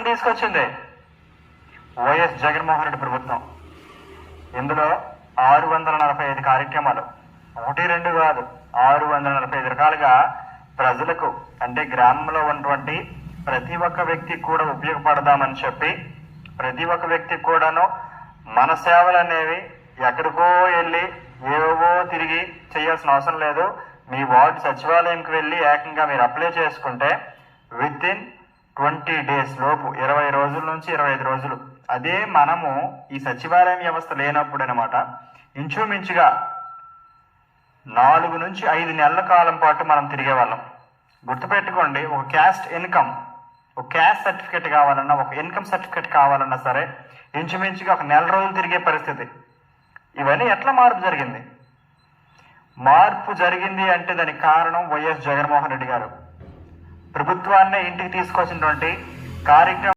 ప్రభుత్వం తీసుకొచ్చింది. వైఎస్ జగన్మోహన్ రెడ్డి ప్రభుత్వం. ఇందులో ఆరు వందల నలభై ఐదు కార్యక్రమాలు. ఒకటి రెండు కాదు ఆరు వందల నలభై ఐదు రకాలుగా ప్రజలకు అంటే గ్రామంలో ఉన్నటువంటి ప్రతి ఒక్క వ్యక్తికి కూడా ఉపయోగపడదామని చెప్పి ప్రతి ఒక్క వ్యక్తికి కూడాను మన సేవలు అనేవి ఎక్కడికో వెళ్ళి ఏవో తిరిగి చేయాల్సిన అవసరం లేదు. మీ వార్డు సచివాలయంకి వెళ్ళి ఏకంగా మీరు అప్లై చేసుకుంటే విత్ ఇన్ ట్వంటీ డేస్ లోపు ఇరవై రోజుల నుంచి ఇరవై ఐదు రోజులు. అదే మనము ఈ సచివాలయం వ్యవస్థ లేనప్పుడు అనమాట ఇంచుమించుగా నాలుగు నుంచి ఐదు నెలల కాలం పాటు మనం తిరిగే వాళ్ళం గుర్తుపెట్టుకోండి ఒక క్యాస్ట్ ఇన్కమ్ ఒక క్యాస్ట్ సర్టిఫికేట్ కావాలన్నా ఒక ఇన్కమ్ సర్టిఫికేట్ కావాలన్నా సరే ఇంచుమించుగా ఒక నెల రోజులు తిరిగే పరిస్థితి. ఇవన్నీ ఎట్లా మార్పు జరిగింది? మార్పు జరిగింది అంటే దానికి కారణం వైఎస్ జగన్మోహన్ రెడ్డి గారు. ప్రభుత్వాన్ని ఇంటికి తీసుకొచ్చినటువంటి కార్యక్రమం